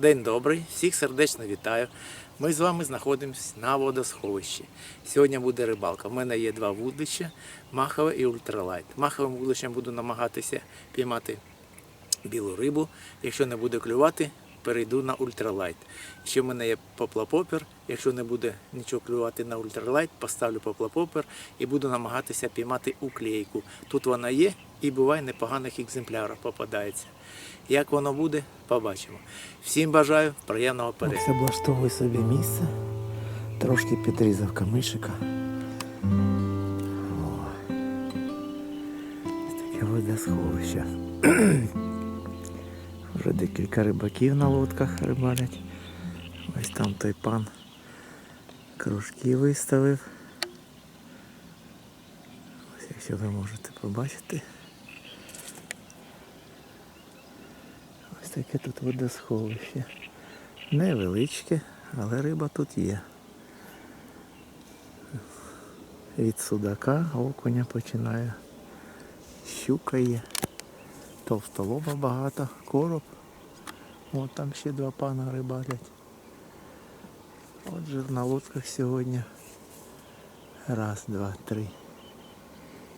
День добрий, всіх сердечно вітаю. Ми з вами знаходимося на водосховищі. Сьогодні буде рибалка. У мене є два вудлища махове і ультралайт. Маховим вудлищем буду намагатися піймати білу рибу. Якщо не буде клювати, перейду на ультралайт. Ще в мене є поплапопер. Якщо не буде нічого клювати на ультралайт, поставлю поплапопер і буду намагатися піймати уклейку. Тут вона є і буває непоганих екземплярів попадається. Як воно буде, побачимо. Всім бажаю приємного перегляду. Ось облаштовую собі місце, трошки підрізав камишика. О. Таке водосховище. Вже декілька рибаків на лодках рибалять. Ось там той пан кружки виставив. Ось якщо ви можете побачити. Таке тут водосховище. Невеличке, але риба тут є. Від судака окуня починає. Щука є. Товстолоба багато, короб. От там ще два пана рибалять. Отже, на лодках сьогодні. Раз, два, три,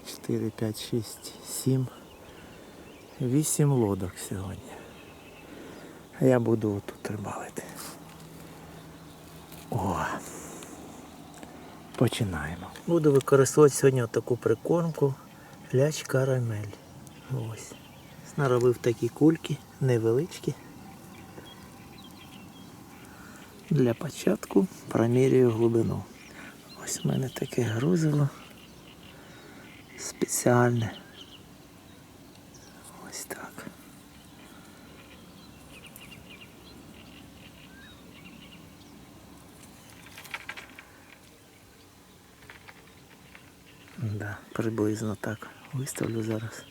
чотири, п'ять, шість, сім. Вісім лодок сьогодні. А я буду отут рибалити. О. Починаємо. Буду використовувати сьогодні таку прикормку ляч карамель. Ось. Наробив такі кульки, невеличкі. Для початку промірюю глибину. Ось в мене таке грузило спеціальне. Ось так. Да, приблизно так. Виставлю зараз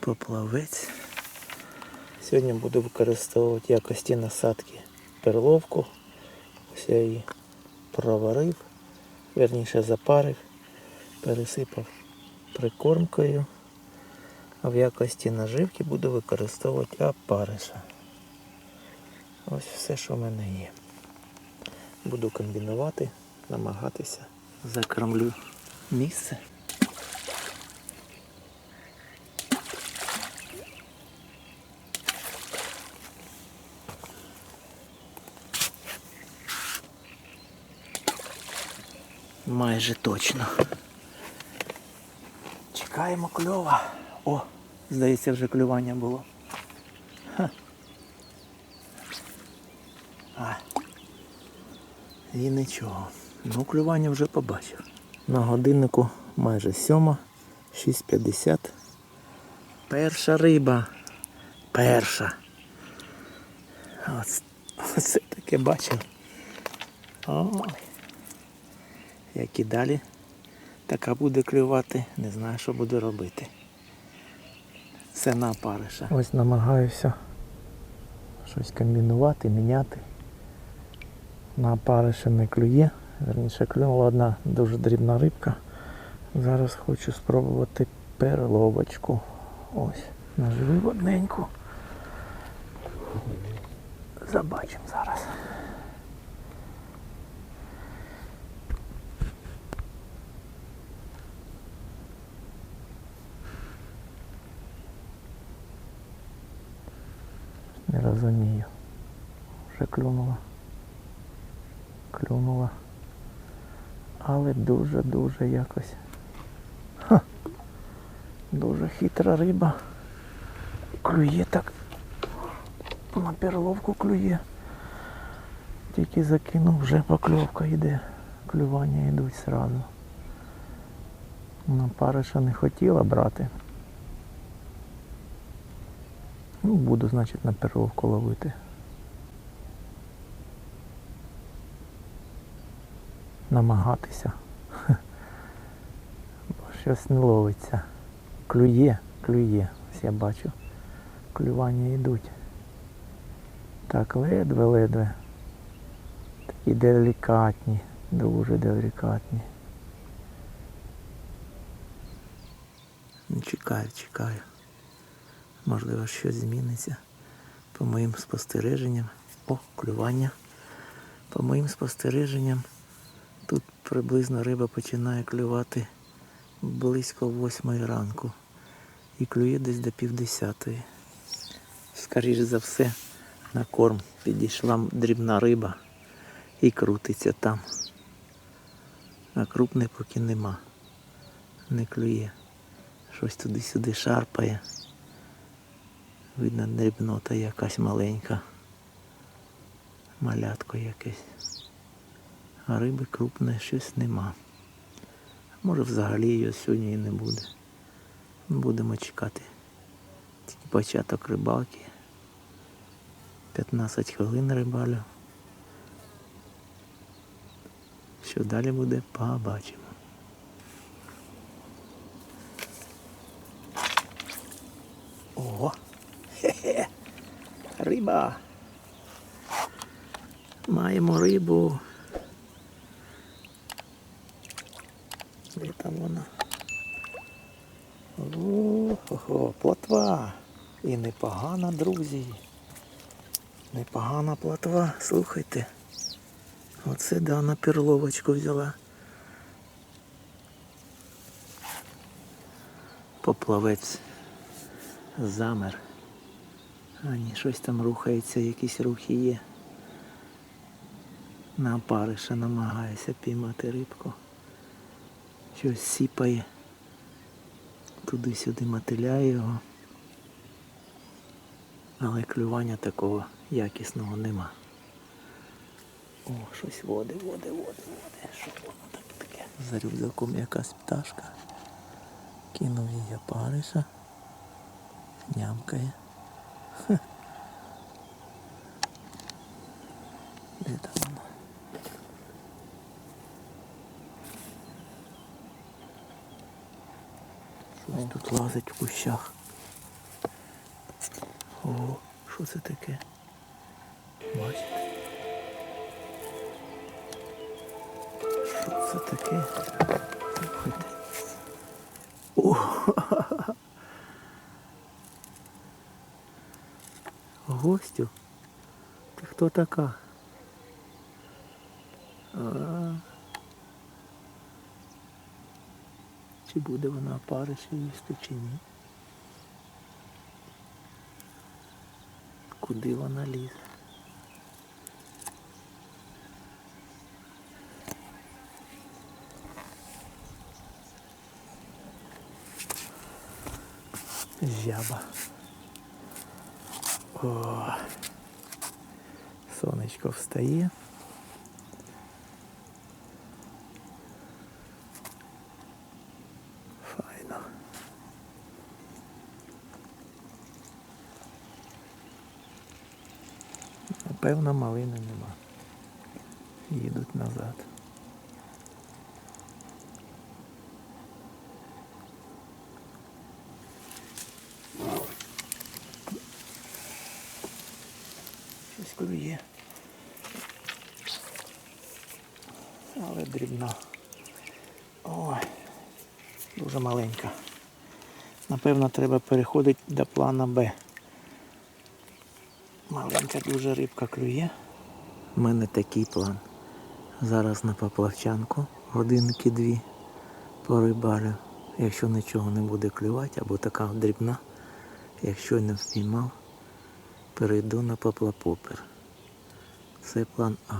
поплавець. Сьогодні буду використовувати якості насадки перловку. Ось я її проварив, верніше запарив, пересипав прикормкою. А в якості наживки буду використовувати опариша. Ось все, що в мене є. Буду комбінувати, намагатися закормлю місце. Майже точно. Чекаємо кльова. О, здається, вже клювання було. Ха. А. І нічого. Ну, клювання вже побачив. На годиннику майже сьома, 6.50. Перша риба. Перша. Ось, оце таке бачив. Як і далі така буде клювати, не знаю, що буду робити. Це на опариша. Ось намагаюся щось комбінувати, міняти. На опариша не клює. Верніше клюнула одна дуже дрібна рибка. Зараз хочу спробувати перловочку. Ось, наживив одненьку. Забачимо зараз. Не розумію. Вже клюнула. Клюнула. Але дуже-дуже якось. Ха. Дуже хитра риба. Клює так. На перловку клює. Тільки закинув, вже покльовка йде. Клювання йдуть зразу. На париша не хотіла брати. Ну, буду, значить, на перловку ловити. Намагатися. Бо щось не ловиться. Клює, клює. Ось я бачу. Клювання йдуть. Так, ледве-ледве. Такі делікатні, дуже делікатні. Ну, Чекаю, чекаю. Можливо, щось зміниться. По моїм спостереженням. О, клювання. По моїм спостереженням, тут приблизно риба починає клювати близько восьмої ранку. І клює десь до півдесятої. Скоріше за все, на корм підійшла дрібна риба і крутиться там. А крупний поки нема. Не клює. Щось туди-сюди шарпає. Видно, дрібнота якась маленька. Малятко якесь. А риби крупної щось нема. Може взагалі її сьогодні і не буде. Будемо чекати. Тільки початок рибалки. 15 хвилин рибалю. Що далі буде, побачимо. О! Хе-хе! Риба! Маємо рибу. Там вона? Ого, плотва. І непогана, друзі. Непогана плотва, слухайте. Оце да, на перловочку взяла. Поплавець замер. А ні, щось там рухається, якісь рухи є. На опариша намагаюся піймати рибку. Щось сіпає. Туди-сюди мотиляє його. Але клювання такого якісного нема. О, щось води, води, води, води. Що воно таке таке? За рюкзаком якась пташка. Кинув її опариша. Нямкає. Хе. Де там вона? Щось лазить в кущах. О, що це таке? Бачите? Що це таке? Слухайте. О! Гостю? Ти хто така? А. Чи буде вона опариша їсти чи ні? Куди вона лізе? Жаба. О, сонечко встає. Напевно, малини нема. Їдуть назад. Щось клює. Але дрібна. Ой, дуже маленька. Напевно, треба переходити до плана Б. Маленька дуже рибка клює. У мене такий план. Зараз на поплавчанку годинки дві порибалю. Якщо нічого не буде клювати, або така дрібна, якщо не впіймав, перейду на поплапопер. Це план А.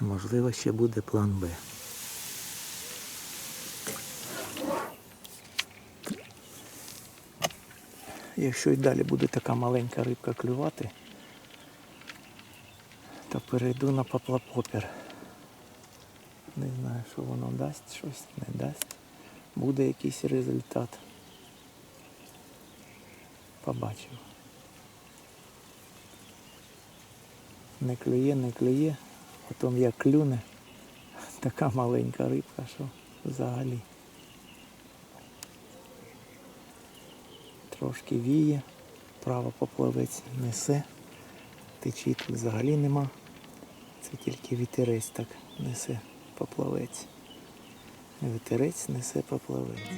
Можливо ще буде план Б. Якщо і далі буде така маленька рибка клювати, то перейду на поплапопер. Не знаю, що воно дасть, щось не дасть. Буде якийсь результат. Побачив. Не клює, не клює. Потім як клюне, така маленька рибка, що взагалі. Трошки віє, право поплавець несе. Течії тут взагалі нема. Це тільки вітерець так несе поплавець. Вітерець несе поплавець.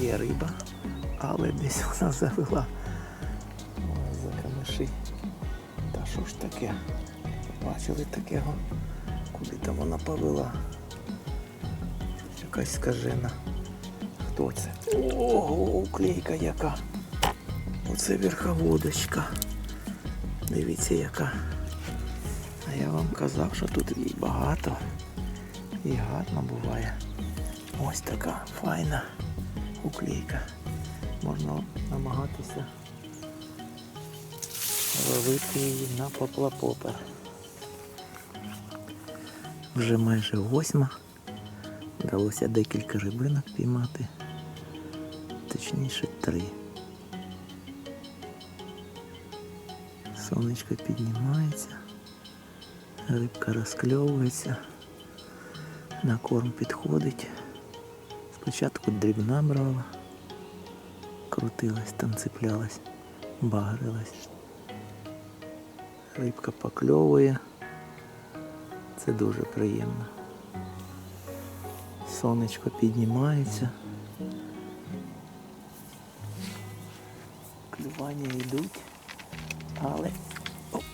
Є риба, але десь вона завела. Ой, за камиші. Та що ж таке? Бачили такого? Куди там вона повела? Якась скажена. Хто це? Ого, уклейка яка. Оце верховодочка. Дивіться яка. А я вам казав, що тут їй багато. І гарно буває. Ось така файна уклейка. Можна намагатися ловити її на поплапопер. Вже майже восьма. Вдалося декілька рибинок піймати. Точніше три. Сонечко піднімається, рибка розкльовується, на корм підходить. Спочатку дрібна брала, крутилась, там цеплялась, багрилась. Рибка покльовує. Це дуже приємно. Сонечко піднімається. Клювання йдуть, але оп,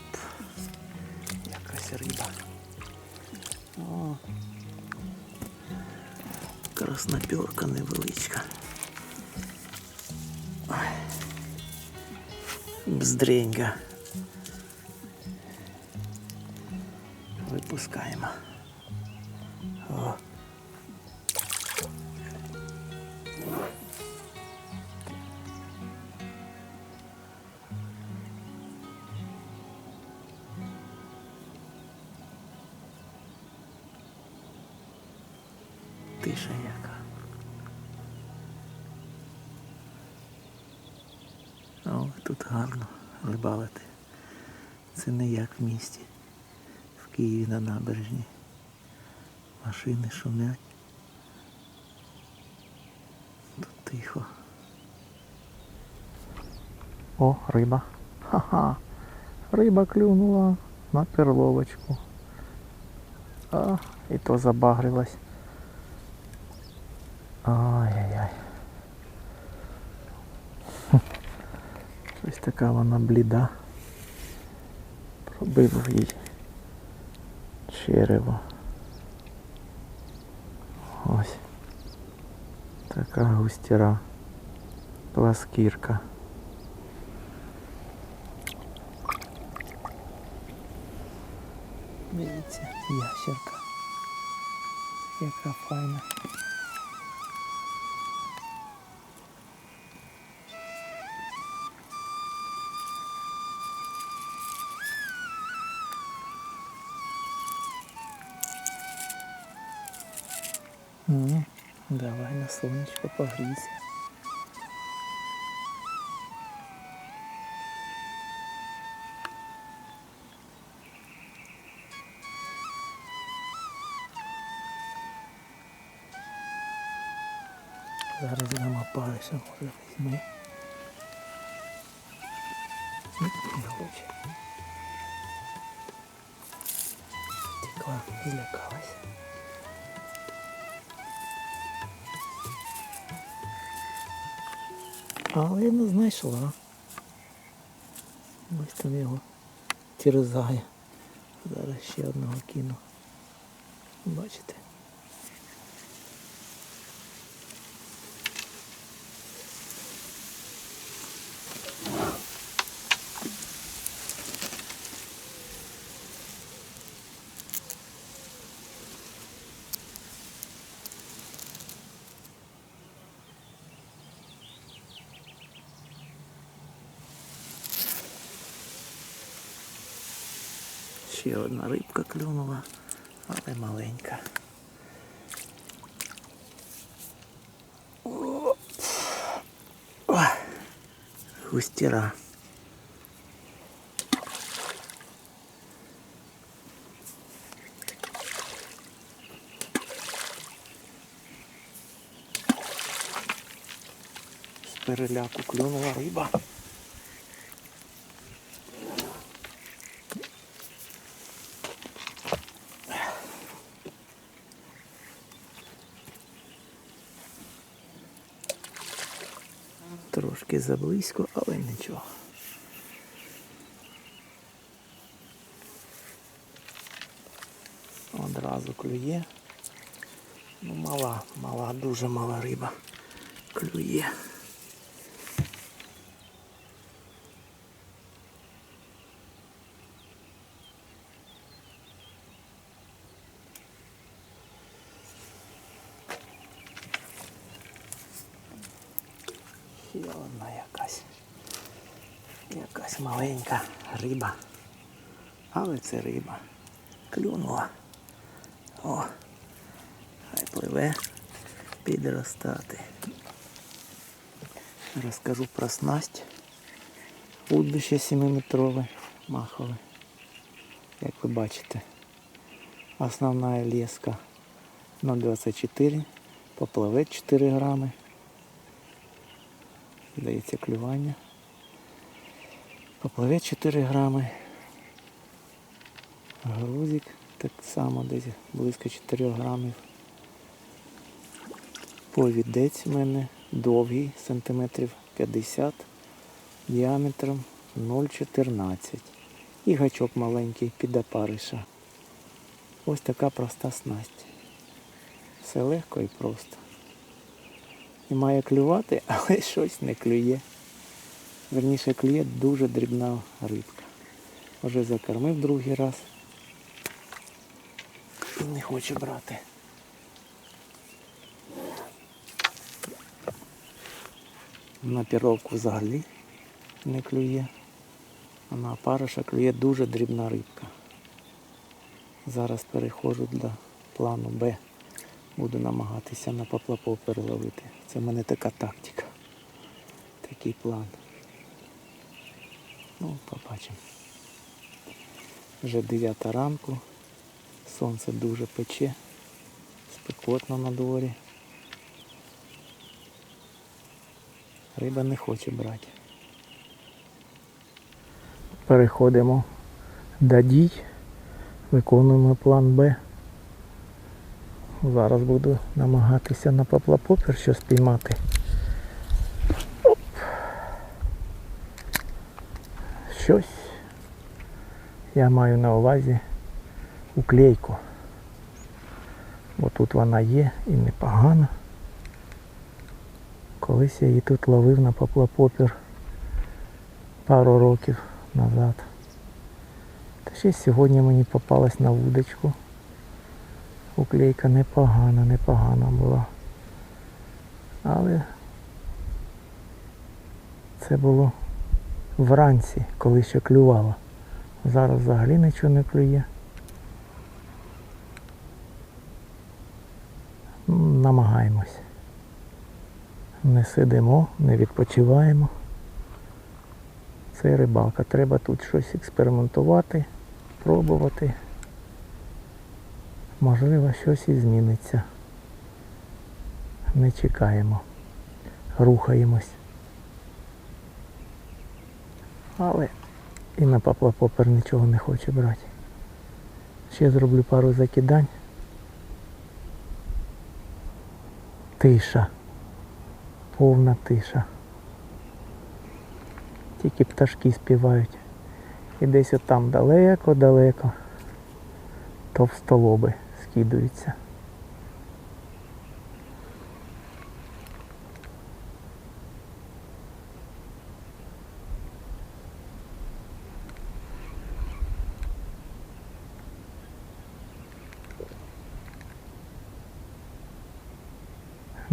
якась риба. О, красноперка невеличка. Бздренька. Випускаємо. Це не як в місті. В Києві на набережні. Машини шумять. Тут тихо. О, риба. Ха-ха. Риба клюнула на перловочку. А, і то забагрилась. Ай-яй-яй. Хм. Щось така вона бліда. Пробив їй черево. Ось. Така густіра. Пласкірка. Дивіться, ящерка. Яка файна. Ну, давай на сонечко погрійся. Зараз нам опалися, може візьми. Знайшла. Ось там його терзає. Зараз ще одного кину. Бачите? Ще одна рибка клюнула, але маленька. О! Густіра. З переляку клюнула риба. Трошки заблизько, але нічого. Одразу клює. Ну, мала, мала, дуже мала риба. Клює. Ще одна якась. Якась маленька риба. Але це риба. Клюнула. О, хай пливе підростати. Розкажу про снасть. Удбище 7-метрове, махове. Як ви бачите, основна леска 0,24, поплавець 4 грами. Здається клювання. Поплавець 4 грами. Грузик так само десь близько 4 грамів. Повідець в мене довгий, сантиметрів 50, діаметром 0,14. І гачок маленький під опариша. Ось така проста снасть. Все легко і просто. І має клювати, але щось не клює. Верніше клює дуже дрібна рибка. Вже закормив другий раз. Не хоче брати. На піровку взагалі не клює, а на опариша клює дуже дрібна рибка. Зараз переходжу до плану Б. Буду намагатися на поплапов переловити. Це в мене така тактика. Такий план. Ну, побачимо. Вже 9 ранку. Сонце дуже пече. Спекотно на дворі. Риба не хоче брати. Переходимо до дій. Виконуємо план Б. Зараз буду намагатися на поплапопер щось спіймати. Щось. Я маю на увазі уклейку. Бо тут вона є і непогана. Колись я її тут ловив на поплапопір пару років назад. Та ще сьогодні мені попалась на вудочку. Уклейка непогана, непогана була. Але це було вранці, коли ще клювало. Зараз взагалі нічого не клює. Намагаємось. Не сидимо, не відпочиваємо. Це рибалка. Треба тут щось експериментувати, пробувати. Можливо, щось і зміниться. Не чекаємо. Рухаємось. Але і на паплапопер нічого не хоче брати. Ще зроблю пару закидань. Тиша. Повна тиша. Тільки пташки співають. І десь отам далеко-далеко товстолоби скидуються.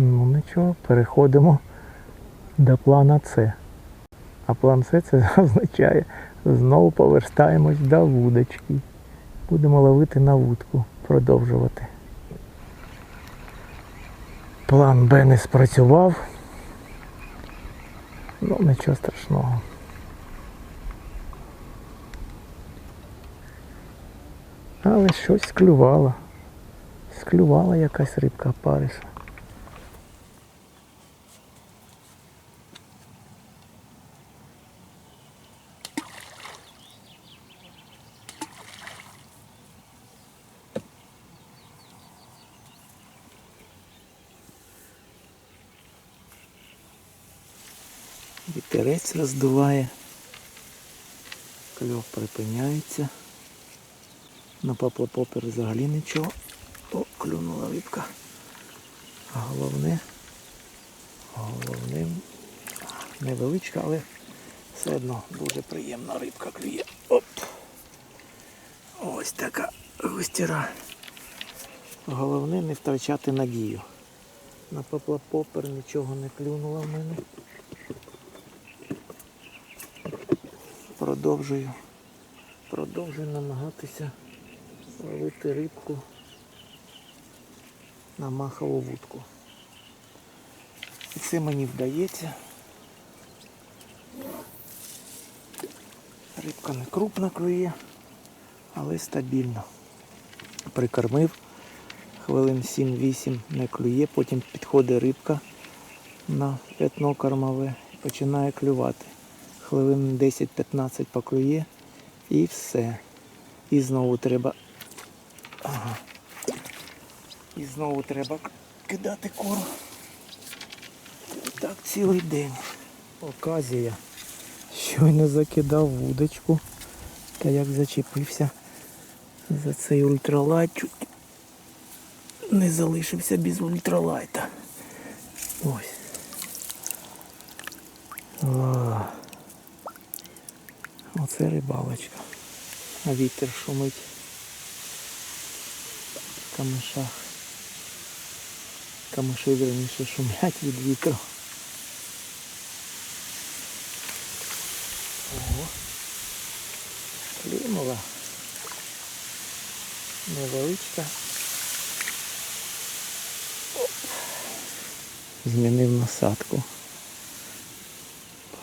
Ну нічого, переходимо до плана С. А план С це означає знову повертаємось до вудочки. Будемо ловити на вудку, продовжувати. План Б не спрацював. Ну, нічого страшного. Але щось склювало. Склювала якась рибка опариша. Вітерець роздуває. Кльов припиняється. На поплопопер взагалі нічого. О, клюнула рибка. Головне, головне, невеличка, але все одно дуже приємна рибка клює. Оп! Ось така густіра. Головне не втрачати надію. На поплопопер нічого не клюнуло в мене. Продовжую. Продовжую намагатися ловити рибку на махову вудку. І це мені вдається. Рибка не крупна клює, але стабільно. Прикормив хвилин 7-8 не клює, потім підходить рибка на п'ятно кормове і починає клювати. Хвилин 10-15 поклює і все. І знову треба. Ага. І знову треба кидати корм. Так цілий день. Оказія. Щойно закидав вудочку. Та як зачепився за цей ультралайт, чуть не залишився без ультралайта. Ось. О, оце рибалочка. А вітер шумить в камишах. Камиші верніше шумлять від вітру. Ого. Клюнула. Невеличка. Змінив насадку.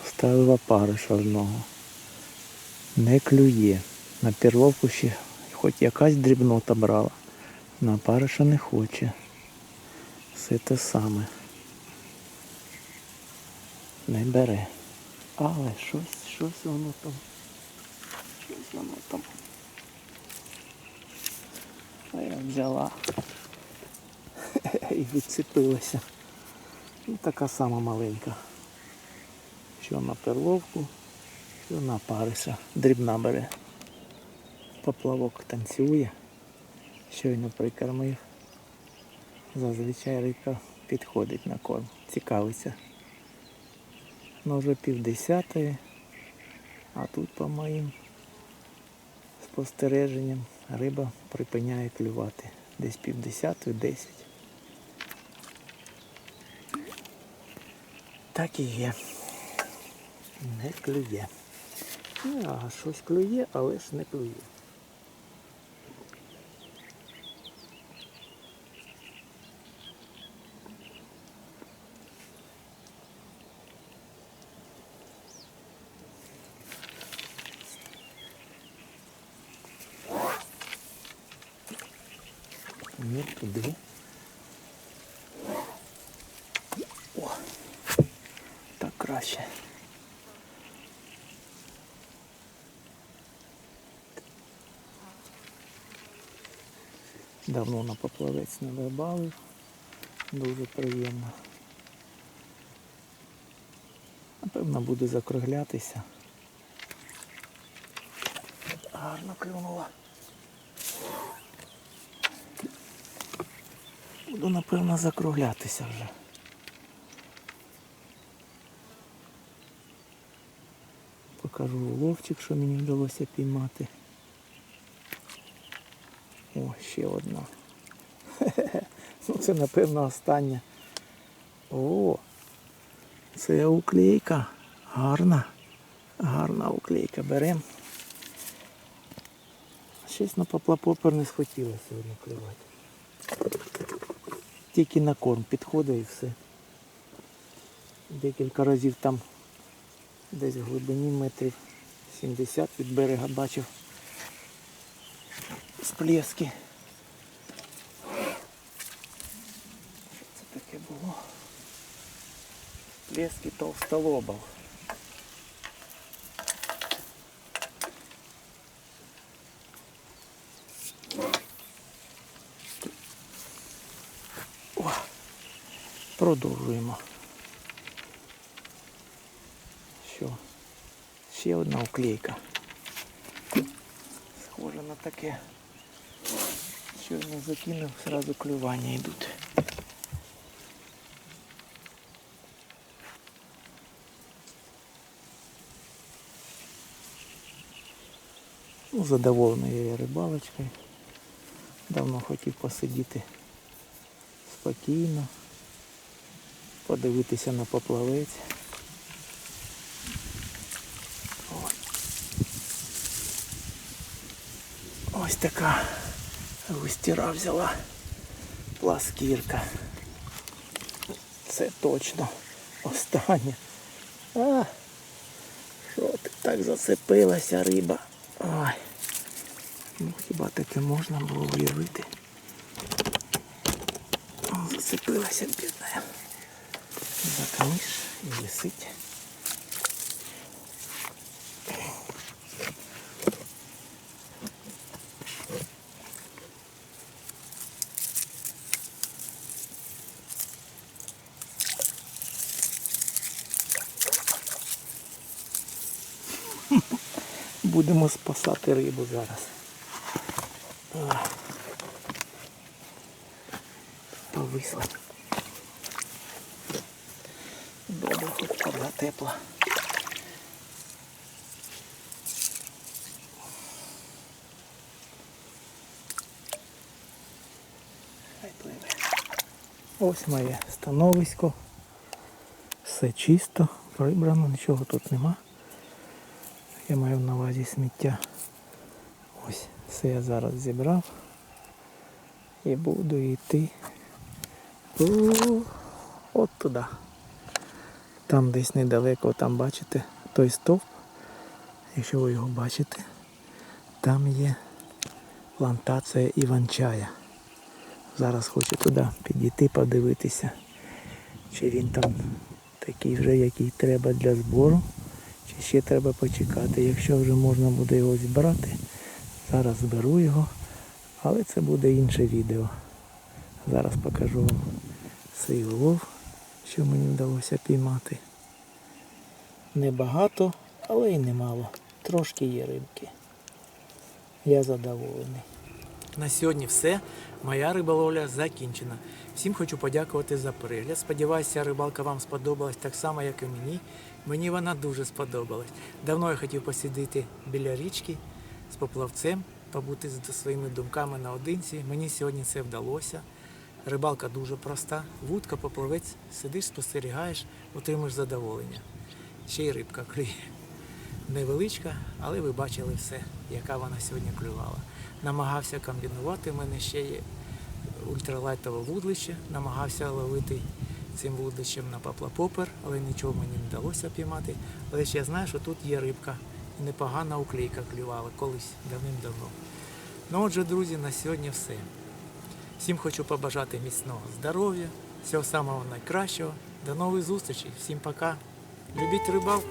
Поставив опариш одного. Не клює. На перловку ще хоч якась дрібнота брала. На опариша не хоче. Все те саме. Не бере. Але щось, щось воно там. Щось воно там. А я взяла. І відцепилася. Ну, така сама маленька. Що на перловку, що на париса. Дрібна бере. Поплавок танцює. Щойно прикормив. Зазвичай рибка підходить на корм. Цікавиться. Ну вже пів десятої, а тут по моїм спостереженням риба припиняє клювати. Десь пів десятої, десять. Так і є. Не клює. Ну, а щось клює, але ж не клює. Не туди. О, так краще. Давно на поплавець не рибалив. Дуже приємно. Напевно, буду закруглятися. Гарно клюнула. Буду, напевно, закруглятися вже. Покажу уловчик, що мені вдалося піймати. О, ще одна. Ну це напевно остання. О, це уклейка. Гарна. Гарна уклейка. Берем. Щось на поплапопер не схотіло сьогодні клювати. Тільки на корм підходить і все. Декілька разів там десь в глибині метрів 70 від берега бачив сплески. Що це таке було? Сплески толстолобов. О, продовжуємо. Ще одна уклейка. Схоже на таке. Щойно закинув, сразу клювання йдуть. Ну, задоволений я рибалочкою. Давно хотів посидіти спокійно, подивитися на поплавець. Ось така густіра взяла пласкірка. Це точно остання. А, що ти так зацепилася риба? Ой. Ну хіба таке можна було уявити? Зацепилася бідна. За камиш і висить. Будемо спасати рибу зараз. Повисла. Добре, хоч вода тепла. Ось моє становисько. Все чисто, прибрано, нічого тут нема. Я маю на увазі сміття. Ось все я зараз зібрав. І буду йти от туди. Там десь недалеко, там бачите той стовп. Якщо ви його бачите, там є плантація Іванчая. Зараз хочу туди підійти, подивитися, чи він там такий вже, який треба для збору, ще треба почекати. Якщо вже можна буде його збирати, зараз зберу його, але це буде інше відео. Зараз покажу вам свій улов, що мені вдалося піймати. Небагато, але й немало. Трошки є рибки. Я задоволений. На сьогодні все. Моя риболовля закінчена. Всім хочу подякувати за перегляд. Сподіваюся, рибалка вам сподобалась так само, як і мені. Мені вона дуже сподобалась. Давно я хотів посидіти біля річки з поплавцем, побути зі своїми думками наодинці. Мені сьогодні це вдалося. Рибалка дуже проста. Вудка, поплавець, сидиш, спостерігаєш, отримуєш задоволення. Ще й рибка клює. Невеличка, але ви бачили все, яка вона сьогодні клювала. Намагався комбінувати. У мене ще є ультралайтове вудлище. Намагався ловити цим вудлищем на паплапопер, але нічого мені не вдалося піймати. Але ще я знаю, що тут є рибка. І непогана уклейка клювала колись давним-давно. Ну отже, друзі, на сьогодні все. Всім хочу побажати міцного здоров'я, всього самого найкращого. До нових зустрічей. Всім пока. Любіть рибалку.